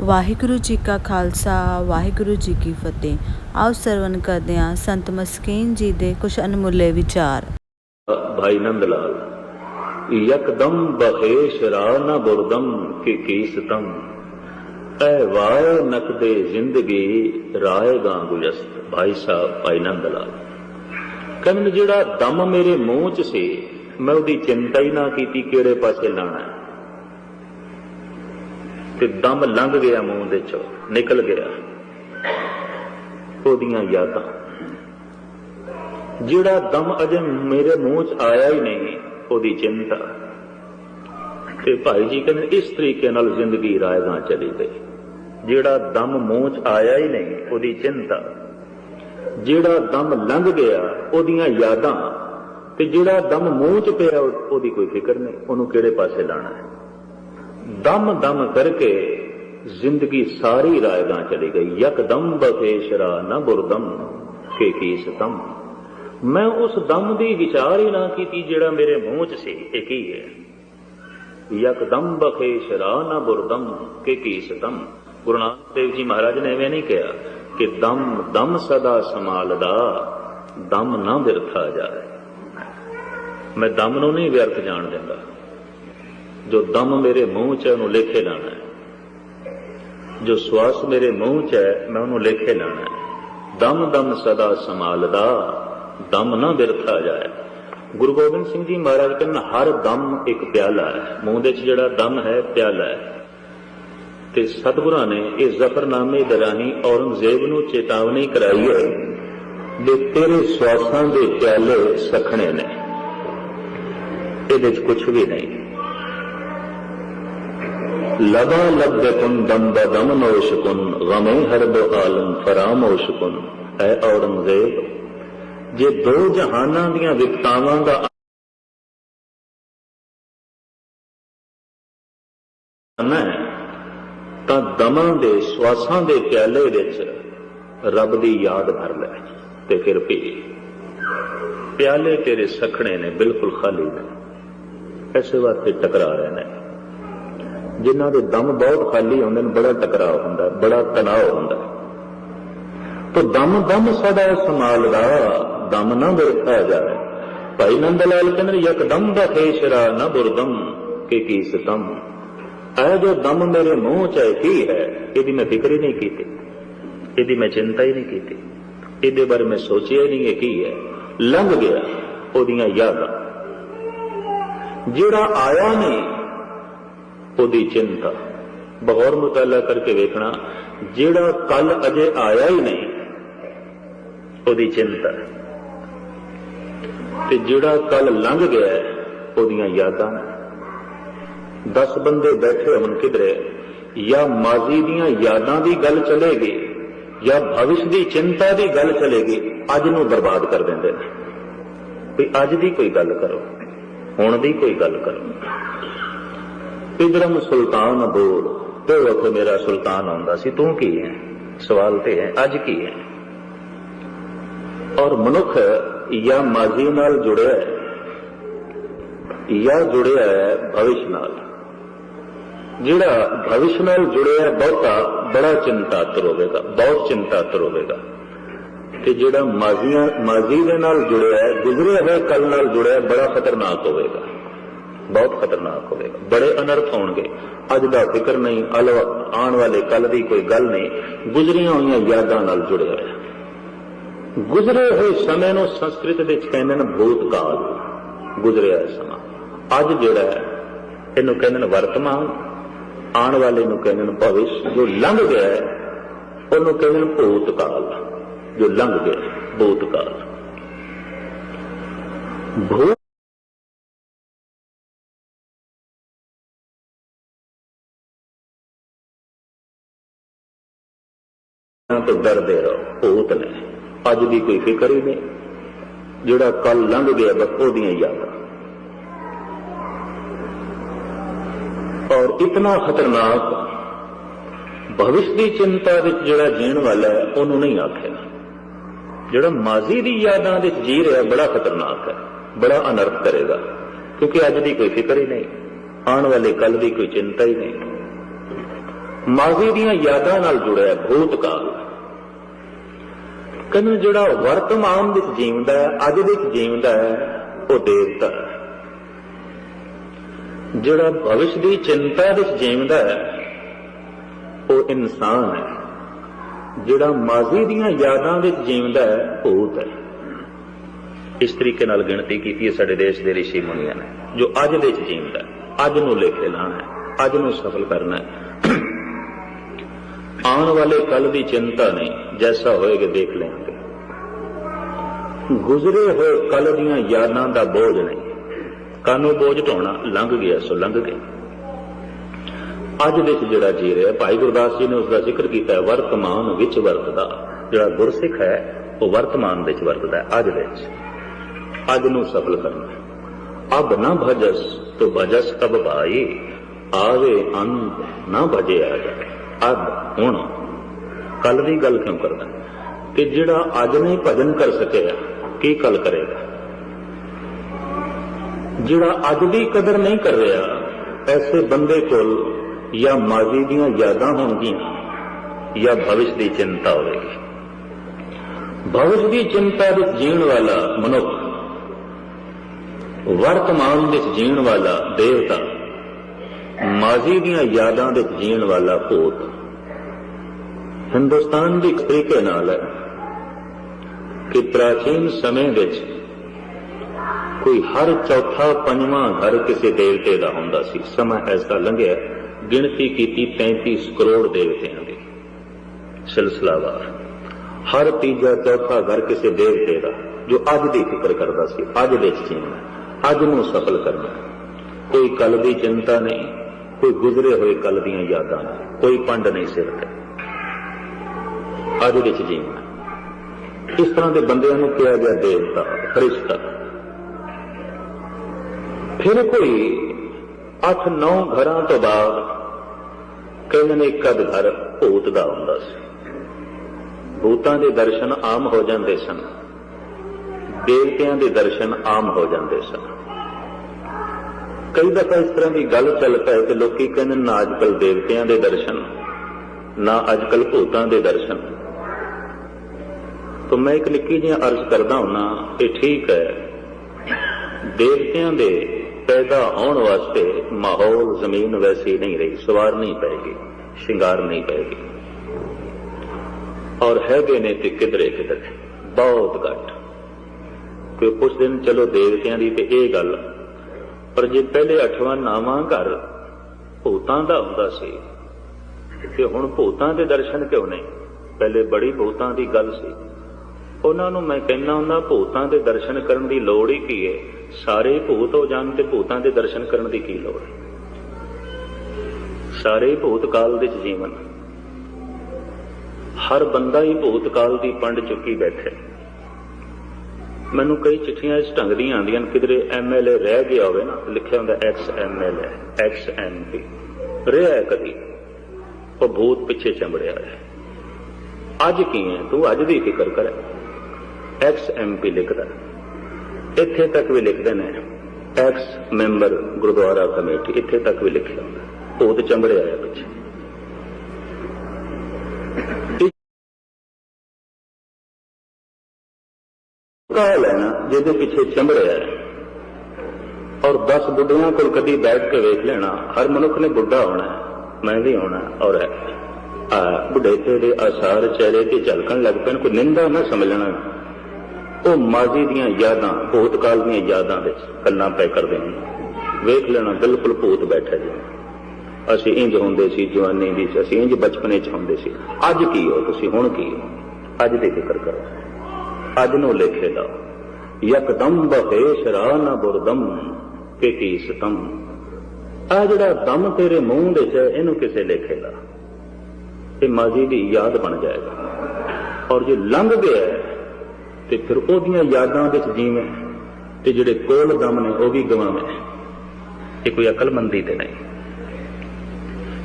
ਵਾਹਿਗੁਰੂ ਜੀ ਕਾ ਖਾਲਸਾ, ਵਾਹਿਗੁਰੂ ਜੀ ਕੀ ਫਤਿਹ। ਆਓ ਸਰਵਨ ਕਰਦੇ ਹਾਂ ਸੰਤ ਮਸਕੀਨ ਜੀ ਦੇ ਕੁਝ ਅਨਮੁੱਲੇ ਵਿਚਾਰ। ਭਾਈ ਨੰਦ ਲਾਲ ਯਕਦਮ ਬਖੇਸ਼ ਰਾ ਨ ਬੁਰਦਮ ਕਿ ਕੀਸਤਮ। ਐ ਵਾਏ ਨਕਦੇ ਜ਼ਿੰਦਗੀ, ਰਾਏ ਗਾਂ ਗੁਜਸਤ ਭਾਈ ਸਾਹਿਬ, ਭਾਈ ਨੰਦ ਲਾਲ ਕਹਿੰਦੇ ਜਿਹੜਾ ਦਮ ਮੇਰੇ ਮੂੰਹ 'ਚ ਸੀ, ਮੈਂ ਉਹਦੀ ਚਿੰਤਾ ਹੀ ਨਾ ਕੀਤੀ ਕਿਹੜੇ ਪਾਸੇ ਲਾਣਾ ਤੇ ਦਮ ਲੰਘ ਗਿਆ ਮੂੰਹ ਦੇ ਚੋਂ, ਨਿਕਲ ਗਿਆ। ਉਹਦੀਆਂ ਯਾਦਾਂ। ਜਿਹੜਾ ਦਮ ਅਜੇ ਮੇਰੇ ਮੂੰਹ 'ਚ ਆਇਆ ਹੀ ਨਹੀਂ, ਉਹਦੀ ਚਿੰਤਾ। ਤੇ ਭਾਈ ਜੀ ਕਹਿੰਦੇ, ਇਸ ਤਰੀਕੇ ਨਾਲ ਜ਼ਿੰਦਗੀ ਰਾਇਗਾਂ ਚਲੀ ਗਈ। ਜਿਹੜਾ ਦਮ ਮੂੰਹ 'ਚ ਆਇਆ ਹੀ ਨਹੀਂ, ਉਹਦੀ ਚਿੰਤਾ। ਜਿਹੜਾ ਦਮ ਲੰਘ ਗਿਆ, ਉਹਦੀਆਂ ਯਾਦਾਂ। ਤੇ ਜਿਹੜਾ ਦਮ ਮੂੰਹ 'ਚ ਪਿਆ, ਉਹਦੀ ਕੋਈ ਫਿਕਰ ਨਹੀਂ। ਉਹਨੂੰ ਕਿਹੜੇ ਪਾਸੇ ਲਾਣਾ ਹੈ? ਦਮ ਦਮ ਕਰਕੇ ਜ਼ਿੰਦਗੀ ਸਾਰੀ ਰਾਇਗਾਂ ਚਲੀ ਗਈ। ਯਕਦਮ ਬਖੇਸ਼ਰਾ ਨਾ ਬੁਰਦਮ ਕੇ ਕੀ ਸਤਮ। ਮੈਂ ਉਸ ਦਮ ਦੀ ਵਿਚਾਰ ਹੀ ਨਾ ਕੀਤੀ ਜਿਹੜਾ ਮੇਰੇ ਮੂੰਹ 'ਚ ਸੀ। ਇਹ ਕੀ ਹੈ? ਯਕਦਮ ਬਖੇਸ਼ਰਾ ਨਾ ਬੁਰਦਮ ਕੇ ਕੀ ਸਤਮ। ਗੁਰੂ ਨਾਨਕ ਦੇਵ ਜੀ ਮਹਾਰਾਜ ਨੇ ਐਵੇਂ ਨਹੀਂ ਕਿਹਾ ਕਿ ਦਮ ਦਮ ਸਦਾ ਸੰਭਾਲਦਾ, ਦਮ ਨਾ ਬਿਰਥਾ ਜਾਏ। ਮੈਂ ਦਮ ਨੂੰ ਨਹੀਂ ਵਿਅਰਥ ਜਾਣ ਦਿੰਦਾ। ਜੋ ਦਮ ਮੇਰੇ ਮੂੰਹ 'ਚ ਉਹਨੂੰ ਲੇਖੇ ਲਾਣਾ ਹੈ। ਜੋ ਸਵਾਸ ਮੇਰੇ ਮੂੰਹ 'ਚ ਹੈ, ਮੈਂ ਉਹਨੂੰ ਲੇਖੇ ਲਾਣਾ ਹੈ। ਦਮ ਦਮ ਸਦਾ ਸੰਭਾਲਦਾ, ਦਮ ਨਾ ਬਿਰਥਾ ਜਾਏ। ਗੁਰੂ ਗੋਬਿੰਦ ਸਿੰਘ ਜੀ ਮਹਾਰਾਜ ਕਹਿੰਦੇ ਹਰ ਦਮ ਇੱਕ ਪਿਆਲਾ ਹੈ। ਮੂੰਹ ਦੇ 'ਚ ਜਿਹੜਾ ਦਮ ਹੈ, ਪਿਆਲਾ ਹੈ। ਤੇ ਸਤਿਗੁਰਾਂ ਨੇ ਇਹ ਜ਼ਫਰਨਾਮੇ ਦੇ ਔਰੰਗਜ਼ੇਬ ਨੂੰ ਚੇਤਾਵਨੀ ਕਰਾਈ ਹੈ ਵੀ ਤੇਰੇ ਸਵਾਸਾਂ ਦੇ ਪਿਆਲੇ ਸਖਣੇ ਨੇ। ਇਹਦੇ 'ਚ ਕੁਝ ਵੀ ਨਹੀਂ। ਲਗਾ ਲਬਦਕੁਨ ਦਮ ਬਦਮ ਨੋਸ਼ਕੁਨ ਗਮੇ ਹਰਬ ਆਲਮ ਫਰਾਮੋਸ਼ਕੁਨ ਐ ਔਰੰਗਜ਼ੇਬ ਜੇ ਦੋ ਜਹਾਨਾਂ ਦੀਆਂ ਵਿਪਤਾਵਾਂ ਦਾ ਨਾ ਤਾਂ ਦਮਾਂ ਦੇ ਸਵਾਸਾਂ ਦੇ ਪਿਆਲੇ ਵਿੱਚ ਰੱਬ ਦੀ ਯਾਦ ਭਰ ਲੈ ਤੇ ਫਿਰ ਪੀ ਪਿਆਲੇ ਤੇਰੇ ਸਖਣੇ ਨੇ ਬਿਲਕੁਲ ਖਾਲੀ ਨੇ ਐਸੇ ਵਾਸਤੇ ਟਕਰਾ ਰਹੇ ਨੇ ਜਿਨ੍ਹਾਂ ਦੇ ਦਮ ਬਹੁਤ ਖਾਲੀ ਹੁੰਦੇ ਨੇ, ਬੜਾ ਟਕਰਾਅ ਹੁੰਦਾ, ਬੜਾ ਤਣਾਅ ਹੁੰਦਾ। ਤੋ ਦਮ ਦਮ ਸਦਾ ਸੰਭਾਲਦਾ ਦਮ ਨਾ ਬਿਰਥਾ ਜਾਵੇ। ਭਾਈ ਨੰਦ ਲਾਲ ਕਹਿੰਦੇ ਯਕਦਮ ਬਖੇਸ਼ਰਾ ਨਾ ਬੁਰਦਮ ਕਿ ਕੀ ਸਤਮ ਇਹ ਜੋ ਦਮ ਮੇਰੇ ਮੂੰਹ ਚ ਹੈ ਕੀ ਹੈ, ਇਹਦੀ ਮੈਂ ਫਿਕਰ ਹੀ ਨਹੀਂ ਕੀਤੀ। ਇਹਦੀ ਮੈਂ ਚਿੰਤਾ ਹੀ ਨਹੀਂ ਕੀਤੀ। ਇਹਦੇ ਬਾਰੇ ਮੈਂ ਸੋਚਿਆ ਹੀ ਨਹੀਂ ਇਹ ਕੀ ਹੈ। ਲੰਘ ਗਿਆ ਉਹਦੀਆਂ ਯਾਦਾਂ। ਜਿਹੜਾ ਆਇਆ ਨਹੀਂ ਉਹਦੀ ਚਿੰਤਾ। ਬਗੌਰ ਮੁਤਾਲਾ ਕਰਕੇ ਵੇਖਣਾ, ਜਿਹੜਾ ਕੱਲ ਅਜੇ ਆਇਆ ਹੀ ਨਹੀਂ, ਉਹਦੀ ਚਿੰਤਾ। ਤੇ ਜਿਹੜਾ ਕੱਲ ਲੰਘ ਗਿਆ ਉਹਦੀਆਂ ਯਾਦਾਂ 10 ਬੰਦੇ ਬੈਠੇ ਹੋਣ ਕਿਧਰੇ, ਜਾਂ ਮਾਜ਼ੀ ਦੀਆਂ ਯਾਦਾਂ ਦੀ ਗੱਲ ਚਲੇਗੀ, ਜਾਂ ਭਵਿਸ਼ ਦੀ ਚਿੰਤਾ ਦੀ ਗੱਲ ਚਲੇਗੀ, ਅੱਜ ਨੂੰ ਬਰਬਾਦ ਕਰ ਦਿੰਦੇ ਨੇ। ਵੀ ਅੱਜ ਦੀ ਕੋਈ ਗੱਲ ਕਰੋ, ਹੁਣ ਦੀ ਕੋਈ ਗੱਲ ਕਰੋ। ਇਧਰਮ ਸੁਲਤਾਨ ਬੋਲ ਤੇ ਵਕਤ ਮੇਰਾ ਸੁਲਤਾਨ ਆਉਂਦਾ ਸੀ ਤੂੰ ਕੀ ਹੈ ਸਵਾਲ ਤੇ ਹੈ ਅੱਜ ਕੀ ਹੈ ਔਰ ਮਨੁੱਖ ਜਾਂ ਮਾਜ਼ੀ ਨਾਲ ਜੁੜਿਆ ਹੈ ਜਾਂ ਜੁੜਿਆ ਹੈ ਭਵਿਸ਼ ਨਾਲ ਜਿਹੜਾ ਭਵਿਸ਼ ਨਾਲ ਜੁੜਿਆ ਹੈ ਬਹੁਤਾ ਬੜਾ ਚਿੰਤਾਤਰ ਹੋਵੇਗਾ ਬਹੁਤ ਚਿੰਤਾਤਰ ਹੋਵੇਗਾ ਤੇ ਜਿਹੜਾ ਮਾਜ਼ੀਆਂ ਮਾਜ਼ੀ ਦੇ ਨਾਲ ਜੁੜਿਆ ਹੈ ਗੁਜ਼ਰੇ ਹੋਏ ਕੱਲ ਨਾਲ ਜੁੜਿਆ ਹੈ, ਬੜਾ ਖਤਰਨਾਕ ਹੋਵੇਗਾ ਬਹੁਤ ਖਤਰਨਾਕ ਹੋਵੇਗਾ। ਬੜੇ ਅਨਰਥ ਹੋਣਗੇ। ਅੱਜ ਦਾ ਫਿਕਰ ਨਹੀਂ ਆਉਣ ਵਾਲੇ ਕੱਲ ਦੀ ਕੋਈ ਗੱਲ ਨਹੀਂ। ਗੁਜ਼ਰੀਆਂ ਹੋਈਆਂ ਯਾਦਾਂ ਨਾਲ ਜੁੜਿਆ ਹੋਇਆ ਗੁਜ਼ਰੇ ਹੋਏ ਸਮੇਂ ਨੂੰ ਸੰਸਕ੍ਰਿਤ ਵਿੱਚ ਕਹਿੰਦੇ ਨੇ ਭੂਤਕਾਲ। ਗੁਜ਼ਰਿਆ ਸਮਾਂ। ਅੱਜ ਜਿਹੜਾ ਹੈ, ਇਹਨੂੰ ਕਹਿੰਦੇ ਨੇ ਵਰਤਮਾਨ। ਆਉਣ ਵਾਲੇ ਨੂੰ ਕਹਿੰਦੇ ਨੇ ਭਵਿਸ਼। ਜੋ ਲੰਘ ਗਿਆ ਉਹਨੂੰ ਕਹਿੰਦੇ ਨੇ ਭੂਤਕਾਲ। ਜੋ ਲੰਘ ਗਿਆ ਭੂਤਕਾਲ। ਭੂਤ ਤੋਂ ਡਰਦੇ ਰਹੋ, ਭੂਤ ਨੇ। ਅੱਜ ਦੀ ਕੋਈ ਫਿਕਰ ਹੀ ਨਹੀਂ। ਜਿਹੜਾ ਕੱਲ ਲੰਘ ਗਿਆ, ਬਸ ਉਹਦੀਆਂ ਯਾਦਾਂ। ਔਰ ਇਤਨਾ ਖਤਰਨਾਕ, ਭਵਿਸ਼ ਦੀ ਚਿੰਤਾ ਵਿੱਚ ਜਿਹੜਾ ਜੀਣ ਵਾਲਾ ਹੈ, ਉਹਨੂੰ ਨਹੀਂ ਆਖਿਆ। ਜਿਹੜਾ ਮਾਜ਼ੀ ਦੀ ਯਾਦਾਂ ਵਿੱਚ ਜੀ ਰਿਹਾ, ਬੜਾ ਖਤਰਨਾਕ ਹੈ, ਬੜਾ ਅਨਰਥ ਕਰੇਗਾ। ਕਿਉਂਕਿ ਅੱਜ ਦੀ ਕੋਈ ਫਿਕਰ ਹੀ ਨਹੀਂ। ਆਉਣ ਵਾਲੇ ਕੱਲ ਦੀ ਕੋਈ ਚਿੰਤਾ ਹੀ ਨਹੀਂ। ਮਾਜ਼ੀ ਦੀਆਂ ਯਾਦਾਂ ਨਾਲ ਜੁੜਿਆ ਭੂਤ ਕਾਲ ਕਹਿੰਦੇ ਜਿਹੜਾ ਵਰਤਮਾਨ ਵਿੱਚ ਜੀਵਦਾ ਹੈ, ਅੱਜ ਵਿੱਚ ਜੀਵਦਾ ਹੈ, ਉਹ ਦੇਵਤਾ ਹੈ। ਜਿਹੜਾ ਭਵਿਸ਼ ਦੀ ਚਿੰਤਾ ਵਿੱਚ ਜੀਵਦਾ ਹੈ, ਉਹ ਇਨਸਾਨ ਹੈ। ਜਿਹੜਾ ਮਾਜ਼ੀ ਦੀਆਂ ਯਾਦਾਂ ਵਿੱਚ ਜੀਵਦਾ ਹੈ, ਭੂਤ ਹੈ। ਇਸ ਤਰੀਕੇ ਨਾਲ ਗਿਣਤੀ ਕੀਤੀ ਹੈ ਸਾਡੇ ਦੇਸ਼ ਦੇ ਰਿਸ਼ੀ ਮੁਨੀਆਂ ਨੇ, ਜੋ ਅੱਜ ਦੇ ਵਿੱਚ ਜੀਵਦਾ ਅੱਜ ਨੂੰ ਲਿਖੇ ਲਾਣਾ ਹੈ, ਅੱਜ ਨੂੰ ਸਫਲ ਕਰਨਾ ਹੈ। ਆਉਣ ਵਾਲੇ ਕੱਲ ਦੀ ਚਿੰਤਾ ਨਹੀਂ, ਜੈਸਾ ਹੋਏਗਾ ਦੇਖ ਲੈਣਗੇ ਗੁਜ਼ਰੇ ਹੋਏ ਕੱਲ ਦੀਆਂ ਯਾਦਾਂ ਦਾ ਬੋਝ ਨਹੀਂ। ਕਾਨੂੰ ਬੋਝ ਢੋਣਾ ਲੰਘ ਗਿਆ, ਸੋ ਲੰਘ ਗਿਆ ਅੱਜ ਵਿੱਚ ਜਿਹੜਾ ਜੀ ਰਿਹਾ, ਭਾਈ ਗੁਰਦਾਸ ਜੀ ਨੇ ਉਸ ਦਾ ਜ਼ਿਕਰ ਕੀਤਾ ਹੈ, ਵਰਤਮਾਨ ਵਿੱਚ ਵਰਤਦਾ। ਜਿਹੜਾ ਗੁਰਸਿੱਖ ਹੈ, ਉਹ ਵਰਤਮਾਨ ਵਿੱਚ ਵਰਤਦਾ ਅੱਜ ਵਿੱਚ। ਅੱਜ ਨੂੰ ਸਫਲ ਕਰਨਾ ਅਬ ਨਾ ਭਜਸ, ਤੋ ਭਜਸ ਕਬ ਭਾਈ। ਆਵੇ ਅੰਤ ਨਾ ਭਜੇ ਆ ਜਾਏ। ਅਬ ਹੁਣ ਕੱਲ ਦੀ ਗੱਲ ਕਿਉਂ ਕਰਦਾ? ਕਿ ਜਿਹੜਾ ਅੱਜ ਨਹੀਂ ਭਜਨ ਕਰ ਸਕਿਆ, ਕੀ ਕੱਲ ਕਰੇਗਾ? ਜਿਹੜਾ ਅੱਜ ਦੀ ਕਦਰ ਨਹੀਂ ਕਰ ਰਿਹਾ, ਐਸੇ ਬੰਦੇ ਕੋਲ ਜਾਂ ਮਾਜ਼ੀ ਦੀਆਂ ਯਾਦਾਂ ਹੋਣਗੀਆਂ, ਜਾਂ ਭਵਿਸ਼ ਦੀ ਚਿੰਤਾ ਹੋਵੇਗੀ। ਭਵਿਸ਼ ਦੀ ਚਿੰਤਾ ਵਿੱਚ ਜੀਣ ਵਾਲਾ ਮਨੁੱਖ, ਵਰਤਮਾਨ ਵਿੱਚ ਜੀਣ ਵਾਲਾ ਦੇਵਤਾ ਮਾਜ਼ੀ ਦੀਆਂ ਯਾਦਾਂ ਦੇ ਜੀਣ ਵਾਲਾ ਭੂਤ ਹਿੰਦੁਸਤਾਨ ਦੀ ਇੱਕ ਤਰੀਕੇ ਨਾਲ ਹੈ ਕਿ ਪ੍ਰਾਚੀਨ ਸਮੇਂ ਵਿੱਚ ਕੋਈ ਹਰ ਚੌਥਾ, ਪੰਜਵਾਂ ਘਰ ਕਿਸੇ ਦੇਵਤੇ ਦਾ ਹੁੰਦਾ ਸੀ। ਸਮਾਂ ਐਸਾ ਲੰਘਿਆ, ਗਿਣਤੀ ਕੀਤੀ 33 ਕਰੋੜ ਦੇਵਤਿਆਂ ਦੀ। ਸਿਲਸਿਲਾਵਾਰ ਹਰ ਤੀਜਾ, ਚੌਥਾ ਘਰ ਕਿਸੇ ਦੇਵਤੇ ਦਾ, ਜੋ ਅੱਜ ਦੀ ਫਿਕਰ ਕਰਦਾ ਸੀ, ਅੱਜ ਵਿੱਚ ਚ ਅੱਜ ਨੂੰ ਸਫਲ ਕਰਨਾ। ਕੋਈ ਕੱਲ ਦੀ ਚਿੰਤਾ ਨਹੀਂ। ਕੋਈ ਗੁਜ਼ਰੇ ਹੋਏ ਕੱਲ ਦੀਆਂ ਯਾਦਾਂ ਨਹੀਂ ਕੋਈ ਪੰਡ ਨਹੀਂ ਸਿਰ ਤੇ। ਅੱਜ ਵਿੱਚ ਚ ਇਸ ਤਰ੍ਹਾਂ ਦੇ ਬੰਦਿਆਂ ਨੂੰ ਕਿਹਾ ਗਿਆ ਦੇਵਤਾ ਫਰਿਸ਼ਤਾ ਫਿਰ ਕੋਈ 8-9 ਘਰਾਂ ਤੋਂ ਬਾਅਦ ਕਹਿੰਦੇ ਨੇ ਇੱਕ ਘਰ ਭੂਤ ਦਾ ਹੁੰਦਾ ਸੀ। ਭੂਤਾਂ ਦੇ ਦਰਸ਼ਨ ਆਮ ਹੋ ਜਾਂਦੇ ਸਨ। ਦੇਵਤਿਆਂ ਦੇ ਦਰਸ਼ਨ ਆਮ ਹੋ ਜਾਂਦੇ ਸਨ। ਕਈ ਦਫਾ ਇਸ ਤਰ੍ਹਾਂ ਦੀ ਗੱਲ ਚੱਲ ਪਏ ਤੇ ਲੋਕੀ ਕਹਿੰਦੇ ਨਾ ਅੱਜਕੱਲ ਦੇਵਤਿਆਂ ਦੇ ਦਰਸ਼ਨ, ਨਾ ਅੱਜਕੱਲ ਭੂਤਾਂ ਦੇ ਦਰਸ਼ਨ। ਤਾਂ ਮੈਂ ਇੱਕ ਨਿੱਕੀ ਜਿਹੀ ਅਰਜ਼ ਕਰਦਾ ਹੁੰਨਾ ਇਹ ਠੀਕ ਹੈ, ਦੇਵਤਿਆਂ ਦੇ ਪੈਦਾ ਹੋਣ ਵਾਸਤੇ ਮਾਹੌਲ, ਜ਼ਮੀਨ ਵੈਸੀ ਨਹੀਂ ਰਹੀ, ਸਵਾਰ ਨਹੀਂ ਪਏਗੀ ਸ਼ਿੰਗਾਰ ਨਹੀਂ ਪਏਗੀ ਔਰ ਹੈਗੇ ਨੇ ਤੇ ਕਿਧਰੇ ਕਿਧਰੇ, ਬਹੁਤ ਘੱਟ। ਕੋਈ ਪੁੱਛਦੇ ਨੇ ਚਲੋ ਦੇਵਤਿਆਂ ਦੀ ਤੇ ਇਹ ਗੱਲ ਪਰ ਜੇ ਪਹਿਲੇ ਅਠਵਾਂ ਨਾਵਾਂ ਘਰ ਭੂਤਾਂ ਦਾ ਹੁੰਦਾ ਸੀ, ਤੇ ਹੁਣ ਭੂਤਾਂ ਦੇ ਦਰਸ਼ਨ ਕਿਉਂ ਨਹੀਂ? ਪਹਿਲੇ ਬੜੀ ਭੂਤਾਂ ਦੀ ਗੱਲ ਸੀ। ਉਹਨਾਂ ਨੂੰ ਮੈਂ ਕਹਿੰਦਾ ਹੁੰਦਾ, ਭੂਤਾਂ ਦੇ ਦਰਸ਼ਨ ਕਰਨ ਦੀ ਲੋੜ ਹੀ ਕੀ ਹੈ? ਸਾਰੇ ਭੂਤ ਹੋ ਜਾਣ ਤੇ ਭੂਤਾਂ ਦੇ ਦਰਸ਼ਨ ਕਰਨ ਦੀ ਕੀ ਲੋੜ? ਹੈ ਸਾਰੇ ਭੂਤ ਕਾਲ ਦੇ ਚ ਜੀਵਨ। ਹਰ ਬੰਦਾ ਹੀ ਭੂਤ ਕਾਲ ਦੀ ਪੰਡ ਚੁੱਕੀ ਬੈਠੇ। ਮੈਨੂੰ ਕਈ ਚਿੱਠੀਆਂ ਇਸ ਢੰਗ ਦੀਆਂ ਆਉਂਦੀਆਂ ਨੇ, ਕਿਧਰੇ ਐਮਐਲਏ ਰਹਿ ਗਿਆ ਹੋਵੇ ਨਾ ਲਿਖਿਆ ਹੁੰਦਾ ਐਕਸ ਐਮਐਲਏ ਐਕਸ ਐਮਪੀ ਰਿਹਾ ਹੈ ਕਦੀ? ਉਹ ਭੂਤ ਪਿੱਛੇ ਚੰਬੜਿਆ ਹੈ। ਅੱਜ ਕੀ ਹੈ? ਤੂੰ ਅੱਜ ਦੀ ਫਿਕਰ ਕਰ। ਐਕਸ ਐਮਪੀ ਲਿਖਦਾ। ਇੱਥੇ ਤੱਕ ਵੀ ਲਿਖਦੇ ਨੇ। ਐਕਸ ਮੈਂਬਰ ਗੁਰਦੁਆਰਾ ਕਮੇਟੀ ਇੱਥੇ ਤੱਕ ਵੀ ਲਿਖਿਆ ਹੁੰਦਾ। ਭੂਤ ਚੰਬੜਿਆ ਹੈ ਪਿੱਛੇ। ਕਾਲ ਹੈ ਜਿਹਦੇ ਪਿੱਛੇ ਚੰਬੜਿਆ ਹੈ ਔਰ 10 ਬੁੱਢਿਆਂ ਕੋਲ ਕਦੀ ਬੈਠ ਕੇ ਵੇਖ ਲੈਣਾ ਹਰ ਮਨੁੱਖ ਨੇ ਬੁੱਢਾ ਹੋਣਾ ਮੈਂ ਵੀ ਹੋਣਾ ਔਰ ਆ ਬੁੱਢੇ ਤੇ ਦੇ ਆਸਾਰ ਚਿਹਰੇ ਤੇ ਝਲਕਣ ਲੱਗ ਪੈਣ ਕੋਈ ਨਿੰਦਾ ਨਾ ਸਮਝ ਲੈਣਾ। ਉਹ ਮਾਜ਼ੀ ਦੀਆਂ ਯਾਦਾਂ ਭੂਤਕਾਲ ਦੀਆਂ ਯਾਦਾਂ ਵਿੱਚ ਗੱਲਾਂ ਪੈ ਕਰਦੇ ਨੇ। ਵੇਖ ਲੈਣਾ ਬਿਲਕੁਲ ਭੂਤ ਬੈਠਾ ਜੀ। ਅਸੀਂ ਇੰਜ ਹੁੰਦੇ ਸੀ ਜਵਾਨੀ ਦੀ ਚ, ਅਸੀਂ ਇੰਜ ਬਚਪਨੇ ਚ ਹੁੰਦੇ ਸੀ। ਅੱਜ ਕੀ ਹੋ ਤੁਸੀਂ ਹੁਣ ਕੀ ਹੋ? ਅੱਜ ਦੀ ਫਿਕਰ ਕਰੋ। ਅੱਜ ਨੂੰ ਲਿਖੇ ਦਾ, ਯਕਦਮ ਬਹੇਸ਼ ਰਾ ਨਾ ਬੁਰਦਮ ਜਿਹੜਾ ਦਮ ਤੇਰੇ ਮੂੰਹ ਦੇ ਚ ਇਹਨੂੰ ਕਿਸੇ ਲਿਖੇ ਦਾ। ਮਾਜ਼ੀ ਦੀ ਯਾਦ ਬਣ ਜਾਏਗਾ। ਔਰ ਜੇ ਲੰਘ ਗਿਆ ਤੇ ਫਿਰ ਉਹਦੀਆਂ ਯਾਦਾਂ ਵਿੱਚ ਜੀਵੇਂ, ਤੇ ਜਿਹੜੇ ਕੋਲ ਦਮ ਨੇ, ਉਹ ਵੀ ਗਵਾਵੇਂ। ਇਹ ਕੋਈ ਅਕਲਮੰਦੀ ਤੇ ਨਹੀਂ।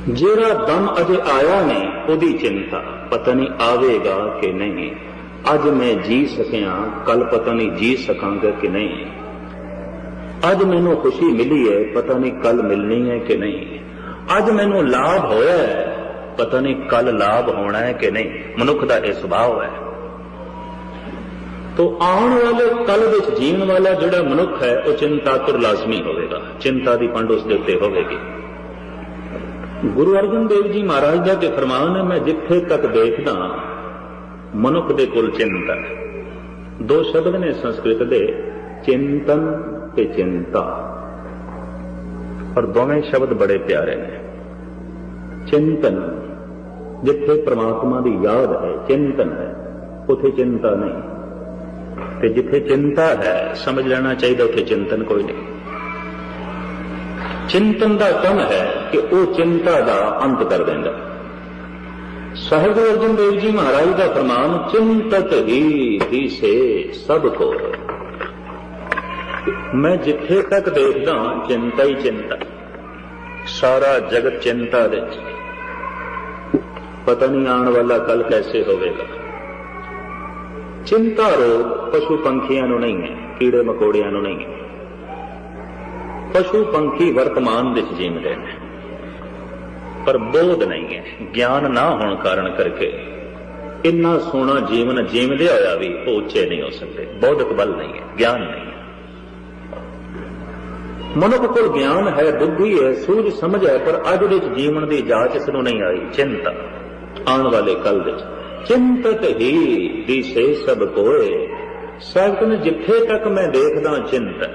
ਜਿਹੜਾ ਦਮ ਅਜੇ ਆਇਆ ਨਹੀਂ, ਉਹਦੀ ਚਿੰਤਾ ਪਤਾ ਨਹੀਂ ਆਵੇਗਾ ਕਿ ਨਹੀਂ। ਅੱਜ ਮੈਂ ਜੀ ਸਕਿਆ ਕੱਲ ਪਤਾ ਨਹੀਂ ਜੀ ਸਕਾਂਗਾ ਕਿ ਨਹੀਂ। ਅੱਜ ਮੈਨੂੰ ਖੁਸ਼ੀ ਮਿਲੀ ਹੈ, ਪਤਾ ਨਹੀਂ ਕੱਲ ਮਿਲਣੀ ਹੈ ਕਿ ਨਹੀਂ। ਅੱਜ ਮੈਨੂੰ ਲਾਭ ਹੋਇਆ ਹੈ, ਪਤਾ ਨਹੀਂ ਕੱਲ ਲਾਭ ਹੋਣਾ ਹੈ ਕਿ ਨਹੀਂ। ਮਨੁੱਖ ਦਾ ਇਹ ਸੁਭਾਅ ਹੈ। ਤੋ ਆਉਣ ਵਾਲੇ ਕੱਲ ਵਿੱਚ ਜੀਣ ਵਾਲਾ ਜਿਹੜਾ ਮਨੁੱਖ ਹੈ, ਉਹ ਚਿੰਤਾ ਤੁਰ ਲਾਜ਼ਮੀ ਹੋਵੇਗਾ। ਚਿੰਤਾ ਦੀ ਪੰਡ ਉਸ ਦੇ ਉੱਤੇ ਹੋਵੇਗੀ। ਗੁਰੂ ਅਰਜਨ ਦੇਵ ਜੀ ਮਹਾਰਾਜ ਦਾ ਤੇ ਫਰਮਾਨ ਹੈ, ਮੈਂ ਜਿੱਥੇ ਤੱਕ ਦੇਖਦਾ ਮਨੁੱਖ ਦੇ ਕੋਲ ਚਿੰਤਾ ਦੋ ਸ਼ਬਦ ਨੇ ਸੰਸਕ੍ਰਿਤ ਦੇ, ਚਿੰਤਨ ਤੇ ਚਿੰਤਾ। ਔਰ ਦੋਵੇਂ ਸ਼ਬਦ ਬੜੇ ਪਿਆਰੇ ਨੇ। ਚਿੰਤਨ, ਜਿੱਥੇ ਪ੍ਰਮਾਤਮਾ ਦੀ ਯਾਦ ਹੈ, ਚਿੰਤਨ ਹੈ, ਉਥੇ ਚਿੰਤਾ ਨਹੀਂ। ਤੇ ਜਿੱਥੇ ਚਿੰਤਾ ਹੈ, ਸਮਝ ਲੈਣਾ ਚਾਹੀਦਾ, ਉਥੇ ਚਿੰਤਨ ਕੋਈ ਨਹੀਂ। ਚਿੰਤਨ ਦਾ ਕੰਮ ਹੈ ਕਿ ਉਹ ਚਿੰਤਾ ਦਾ ਅੰਤ ਕਰ ਦਿੰਦਾ। ਸਾਹਿਬ ਗੁਰੂ ਅਰਜਨ ਦੇਵ ਜੀ ਮਹਾਰਾਜ ਦਾ ਫਰਮਾਨ, ਚਿੰਤਤ ਹੀ ਹੀ ਸੇ ਸਭ ਕੋ। ਮੈਂ ਜਿੱਥੇ ਤੱਕ ਦੇਖਦਾ ਚਿੰਤਾ ਹੀ ਚਿੰਤਾ। ਸਾਰਾ ਜਗਤ ਚਿੰਤਾ ਵਿੱਚ। ਪਤਾ ਨਹੀਂ ਆਉਣ ਵਾਲਾ ਕੱਲ ਕੈਸੇ ਹੋਵੇਗਾ। ਚਿੰਤਾ ਰੋਗ ਪਸ਼ੂ ਪੰਖੀਆਂ ਨੂੰ ਨਹੀਂ ਹੈ, ਕੀੜੇ ਮਕੌੜਿਆਂ ਨੂੰ ਨਹੀਂ ਹੈ। ਪਸ਼ੂ ਪੰਖੀ ਵਰਤਮਾਨ ਵਿੱਚ ਜੀਵਦੇ ਨੇ। ਪਰ ਬੋਧ ਨਹੀਂ ਹੈ, ਗਿਆਨ ਨਾ ਹੋਣ ਕਾਰਨ ਕਰਕੇ। ਇੰਨਾ ਸੋਹਣਾ ਜੀਵਨ ਜੀਵਦੇ ਹੋਇਆ ਵੀ ਉਹ ਉੱਚੇ ਨਹੀਂ ਹੋ ਸਕਦੇ। ਬੌਧਿਕ ਬਲ ਨਹੀਂ ਹੈ, ਗਿਆਨ ਨਹੀਂ ਹੈ। ਮਨੁੱਖ ਕੋਲ ਗਿਆਨ ਹੈ, ਬੁੱਧੀ ਹੈ, ਸੂਝ ਸਮਝ ਹੈ, ਪਰ ਅੱਜ ਵਿੱਚ ਜੀਵਨ ਦੀ ਜਾਂਚ ਇਸ ਨੂੰ ਨਹੀਂ ਆਈ, ਚਿੰਤਾ। ਆਉਣ ਵਾਲੇ ਕੱਲ ਵਿੱਚ ਚਿੰਤਤ ਹੀ ਦੀ ਸੇ ਸਭ ਕੋਏ। ਸਾਹਿਬ ਜਿੱਥੇ ਤੱਕ ਮੈਂ ਦੇਖਦਾ ਚਿੰਤਾ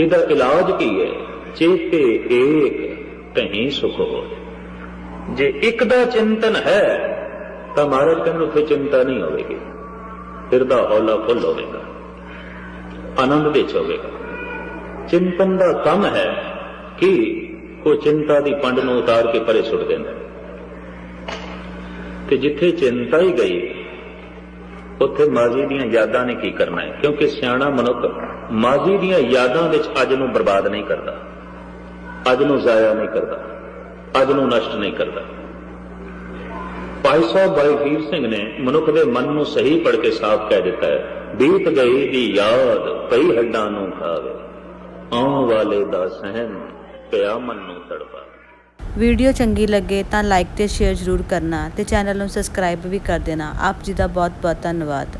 ਇਹਦਾ ਇਲਾਜ ਕੀ ਹੈ? ਚੇਤੇ ਏਕ ਤਹੀਂ ਸੁਖ ਹੋਏ। ਜੇ ਇੱਕ ਦਾ ਚਿੰਤਨ ਹੈ, ਤਾਂ ਮਹਾਰਾਜ ਕਹਿੰਦੇ ਉੱਥੇ ਚਿੰਤਾ ਨਹੀਂ ਹੋਵੇਗੀ। ਹਿਰਦਾ ਹੌਲਾ ਫੁੱਲ ਹੋਵੇਗਾ। ਆਨੰਦ ਵਿੱਚ ਹੋਵੇਗਾ। ਚਿੰਤਨ ਦਾ ਕੰਮ ਹੈ ਕਿ ਉਹ ਚਿੰਤਾ ਦੀ ਪੰਡ ਨੂੰ ਉਤਾਰ ਕੇ ਪਰੇ ਸੁੱਟ ਦਿੰਦਾ ਤੇ ਜਿੱਥੇ ਚਿੰਤਾ ਹੀ ਗਈ, ਉੱਥੇ ਮਾਜ਼ੀ ਦੀਆਂ ਯਾਦਾਂ ਨੇ ਕੀ ਕਰਨਾ ਹੈ? ਕਿਉਂਕਿ ਸਿਆਣਾ ਮਨੁੱਖ ਮਾਜ਼ੀ ਦੀਆਂ ਯਾਦਾਂ ਵਿੱਚ ਅੱਜ ਨੂੰ ਬਰਬਾਦ ਨਹੀਂ ਕਰਦਾ। ਅੱਜ ਨੂੰ ਜ਼ਾਇਆ ਨਹੀਂ ਕਰਦਾ, ਅੱਜ ਨੂੰ ਨਸ਼ਟ ਨਹੀਂ ਕਰਦਾ। ਭਾਈ ਸਾਹਿਬ ਭਾਈ ਵੀਰ ਸਿੰਘ ਨੇ ਮਨੁੱਖ ਦੇ ਮਨ ਨੂੰ ਸਹੀ ਪੜ ਕੇ ਸਾਫ਼ ਕਹਿ ਦਿੱਤਾ ਹੈ, ਬੀਤ ਗਈ ਦੀ ਯਾਦ ਪਈ ਹੱਡਾਂ ਨੂੰ ਖਾਵੇ ਆਉਣ ਵਾਲੇ ਦਾ ਸਹਿਮ ਪਿਆ ਮਨ ਨੂੰ ਤੜਪਾ। ਵੀਡੀਓ ਚੰਗੀ ਲੱਗੇ ਤਾਂ ਲਾਈਕ ਤੇ ਸ਼ੇਅਰ ਜ਼ਰੂਰ ਕਰਨਾ ਤੇ ਚੈਨਲ ਨੂੰ ਸਬਸਕ੍ਰਾਈਬ ਵੀ ਕਰ ਦੇਣਾ। ਆਪ ਜੀ ਦਾ ਬਹੁਤ ਬਹੁਤ ਧੰਨਵਾਦ।